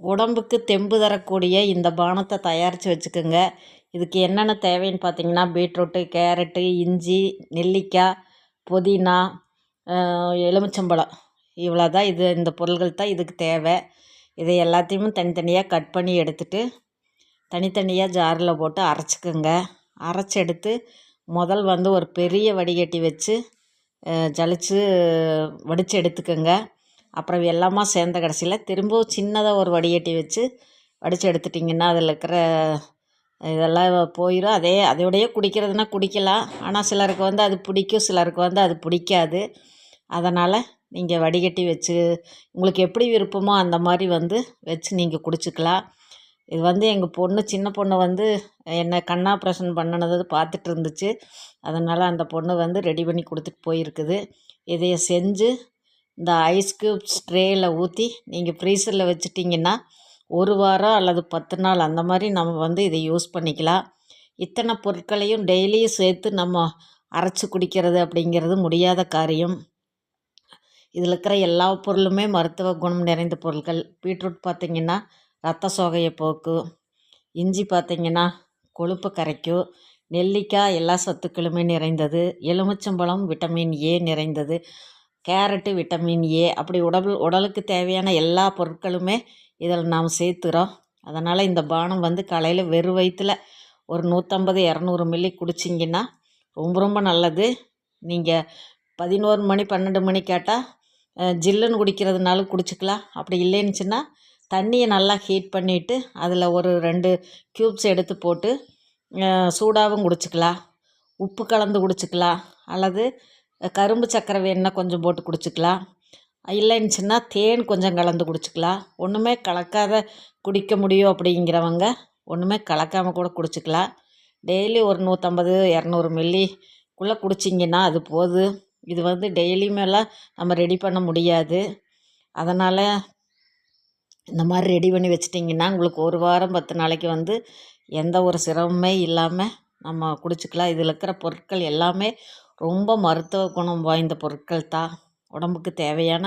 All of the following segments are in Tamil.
உடம்புக்கு தெம்பு தரக்கூடிய இந்த பானத்தை தயாரித்து வச்சுக்கோங்க. இதுக்கு என்னென்ன தேவைன்னு பார்த்தீங்கன்னா பீட்ரூட்டு கேரட்டு இஞ்சி நெல்லிக்காய் புதினா எலுமிச்சம்பழம். இவ்வளோ தான் இது இந்த பொருள்கள் தான் இதுக்கு தேவை. இதை எல்லாத்தையுமே தனித்தனியாக கட் பண்ணி எடுத்துகிட்டு தனித்தனியாக ஜாரில் போட்டு அரைச்சிக்கோங்க. அரைச்சி எடுத்து முதல் வந்து ஒரு பெரிய வடிகட்டி வச்சு ஜலிச்சு வடித்து எடுத்துக்கோங்க. அப்புறம் எல்லாமா சேர்ந்த கடைசியில் திரும்பவும் சின்னதாக ஒரு வடிகட்டி வச்சு வடித்து எடுத்துட்டிங்கன்னா அதில் இருக்கிற இதெல்லாம் போயிடும் அதே அதோடையே குடிக்கிறதுனா குடிக்கலாம். ஆனால் சிலருக்கு வந்து அது பிடிக்கும் சிலருக்கு வந்து அது பிடிக்காது. அதனால் நீங்கள் வடிகட்டி வச்சு உங்களுக்கு எப்படி விருப்பமோ அந்த மாதிரி வந்து வச்சு நீங்கள் குடிச்சிக்கலாம். இது வந்து எங்கள் பொண்ணு சின்ன பொண்ணு வந்து என்னை கண் ஆப்ரேஷன் பண்ணினது பார்த்துட்டு இருந்துச்சு. அதனால் அந்த பொண்ணு வந்து ரெடி பண்ணி கொடுத்துட்டு போயிருக்குது. இதையை செஞ்சு இந்த ஐஸ் க்யூப்ஸ் ட்ரேயில் ஊற்றி நீங்கள் ஃப்ரீசரில் வச்சுட்டிங்கன்னா ஒரு வாரம் அல்லது பத்து நாள் அந்த மாதிரி நம்ம வந்து இதை யூஸ் பண்ணிக்கலாம். இத்தனை பொருட்களையும் டெய்லியும் சேர்த்து நம்ம அரைச்சி குடிக்கிறது அப்படிங்கிறது முடியாத காரியம். இதில் இருக்கிற எல்லா பொருளுமே மருத்துவ குணம் நிறைந்த பொருட்கள். பீட்ரூட் பார்த்திங்கன்னா ரத்த சோகையை போக்கும் இஞ்சி பார்த்திங்கன்னா கொழுப்பு கரைக்கும் நெல்லிக்காய் எல்லா சத்துக்களுமே நிறைந்தது. எலுமிச்சம்பழம் விட்டமின் ஏ நிறைந்தது. கேரட்டு விட்டமின் ஏ அப்படி உடல் உடலுக்கு தேவையான எல்லா பொருட்களுமே இதில் நாம் சேர்த்துறோம். அதனால் இந்த பானம் வந்து காலையில் வெறும் வயிற்றில் ஒரு நூற்றம்பது இரநூறு மில்லி குடிச்சிங்கன்னா ரொம்ப ரொம்ப நல்லது. நீங்கள் பதினோரு மணி பன்னெண்டு மணி கேட்டால் ஜில்லுன்னு குடிக்கிறதுனாலும் குடிச்சிக்கலாம். அப்படி இல்லைன்னுச்சுன்னா தண்ணியை நல்லா ஹீட் பண்ணிவிட்டு அதில் ஒரு ரெண்டு க்யூப்ஸ் எடுத்து போட்டு சூடாகவும் குடிச்சிக்கலாம். உப்பு கலந்து குடிச்சிக்கலாம். அல்லது கரும்பு சர்க்கரை வேணுன்னா கொஞ்சம் போட்டு குடிச்சிக்கலாம். இல்லைன்னுச்சுன்னா தேன் கொஞ்சம் கலந்து குடிச்சிக்கலாம். ஒன்றுமே கலக்காத குடிக்க முடியும் அப்படிங்கிறவங்க ஒன்றுமே கலக்காமல் கூட குடிச்சிக்கலாம். டெய்லி ஒரு நூற்றம்பது இரநூறு மில்லிக்குள்ளே குடிச்சிங்கன்னா அது போதும் இது வந்து டெய்லியுமேலாம் நம்ம ரெடி பண்ண முடியாது. அதனால் இந்த மாதிரி ரெடி பண்ணி வச்சிட்டிங்கன்னா உங்களுக்கு ஒரு வாரம் பத்து நாளைக்கு வந்து எந்த ஒரு சிரமமே இல்லாமல் நம்ம குடிச்சிக்கலாம். இதில் இருக்கிற பொருட்கள் எல்லாமே ரொம்ப மருத்துவ குணம் வாய்ந்த பொருட்கள் தான் உடம்புக்கு தேவையான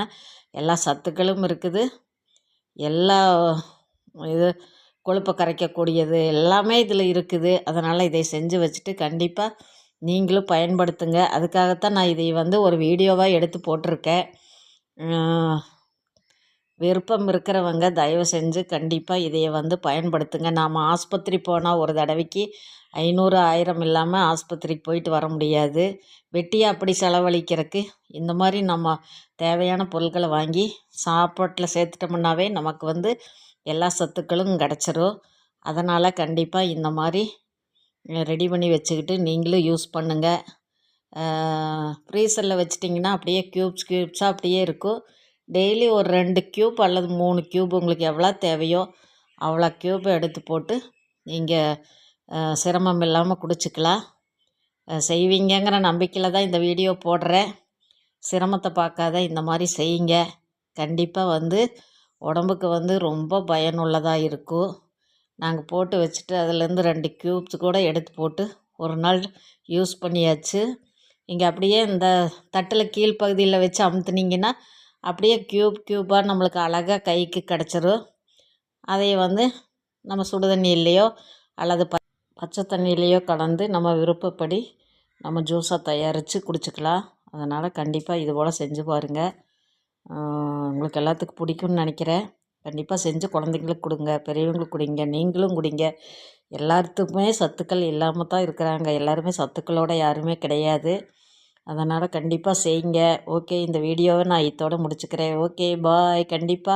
எல்லா சத்துக்களும் இருக்குது. எல்லா இது கொழுப்பை கரைக்கக்கூடியது எல்லாமே இதில் இருக்குது. அதனால் இதை செஞ்சு வச்சுட்டு கண்டிப்பாக நீங்களும் பயன்படுத்துங்க. அதுக்காகத்தான் நான் இதை வந்து ஒரு வீடியோவாக எடுத்து போட்டிருக்கேன். விருப்பம் இருக்கிறவங்க தயவு செஞ்சு கண்டிப்பாக இதையை வந்து பயன்படுத்துங்க. நாம் ஆஸ்பத்திரி போனால் ஒரு தடவைக்கு ஐநூறு ஆயிரம் இல்லாமல் ஆஸ்பத்திரிக்கு போயிட்டு வர முடியாது. வெட்டியாக அப்படி செலவழிக்கிறதுக்கு இந்த மாதிரி நம்ம தேவையான பொருட்களை வாங்கி சாப்பாட்டில் சேர்த்துட்டோம்னாவே நமக்கு வந்து எல்லா சத்துக்களும் கிடச்சிரும். அதனால் கண்டிப்பாக இந்த மாதிரி ரெடி பண்ணி வச்சுக்கிட்டு நீங்களும் யூஸ் பண்ணுங்கள் ஃப்ரீசரில் வச்சிட்டிங்கன்னா அப்படியே க்யூப்ஸ் க்யூப்ஸாக அப்படியே இருக்கும். டெய்லி ஒரு ரெண்டு க்யூப் அல்லது மூணு க்யூப் உங்களுக்கு எவ்வளோ தேவையோ அவ்வளோ க்யூப் எடுத்து போட்டு நீங்கள் சிரமம் இல்லாமல் குடிச்சிக்கலாம். செய்வீங்கங்கிற நம்பிக்கையில் தான் இந்த வீடியோ போடுறேன். சிரமத்தை பார்க்காத இந்த மாதிரி செய்யுங்க. கண்டிப்பாக வந்து உடம்புக்கு வந்து ரொம்ப பயனுள்ளதாக இருக்கும். நாங்கள் போட்டு வச்சுட்டு அதுலேருந்து ரெண்டு க்யூப்ஸ் கூட எடுத்து போட்டு ஒரு நாள் யூஸ் பண்ணியாச்சு. இங்கே அப்படியே இந்த தட்டில் கீழ்ப்பகுதியில் வச்சு அமுத்துனீங்கன்னா அப்படியே க்யூப் க்யூப்பாக நம்மளுக்கு அழகாக கைக்கு கிடச்சிரும். அதை வந்து நம்ம சுடு தண்ணியிலையோ அல்லது ப பச்சை தண்ணியிலையோ கலந்து நம்ம விருப்பப்படி நம்ம ஜூஸாக தயாரித்து குடிச்சிக்கலாம். அதனால் கண்டிப்பாக இது போல் செஞ்சு பாருங்கள் உங்களுக்கு எல்லாத்துக்கும் பிடிக்கும்னு நினைக்கிறேன். கண்டிப்பாக செஞ்சு குழந்தைங்களுக்கு கொடுங்க பெரியவங்களுக்கு குடிங்க நீங்களும் குடிங்க. எல்லாத்துக்குமே சத்துக்கள் இல்லாமல் தான் இருக்கிறாங்க. எல்லாருமே சத்துக்களோடு யாருமே கிடையாது. அதனால் கண்டிப்பாக செய்யுங்க ஓகே இந்த வீடியோவை நான் இதோட முடிச்சுக்கிறேன். ஓகே பாய் கண்டிப்பாக